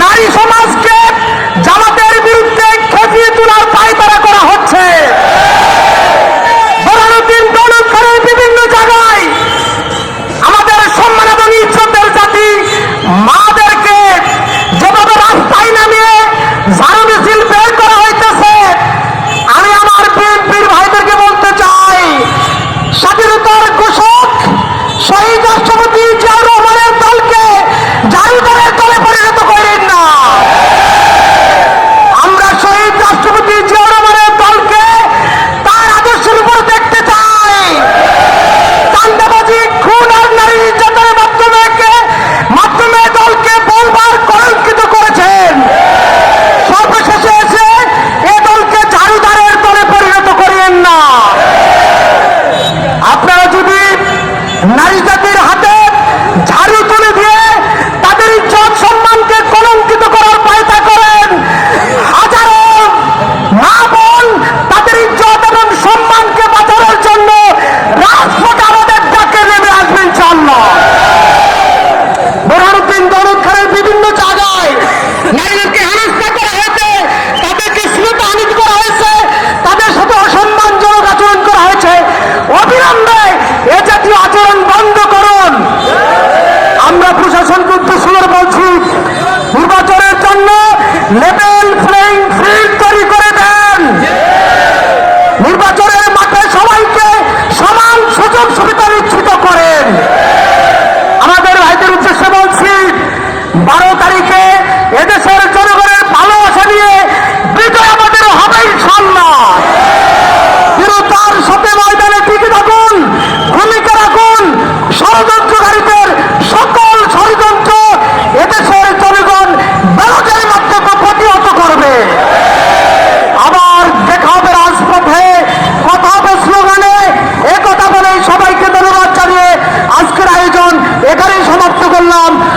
নারী সমাজকে জামাতের বিরুদ্ধে খেপিয়ে তোলার পায়তারা করা হচ্ছে। বরানুদ্দিন দৌলত খানের বিভিন্ন জায়গায় আমাদের সম্মান এবং ইজ্জতের জাতি মাদেরকে যেভাবে রাস্তায় নামিয়ে ঝাড়ু মিছিল নারীদের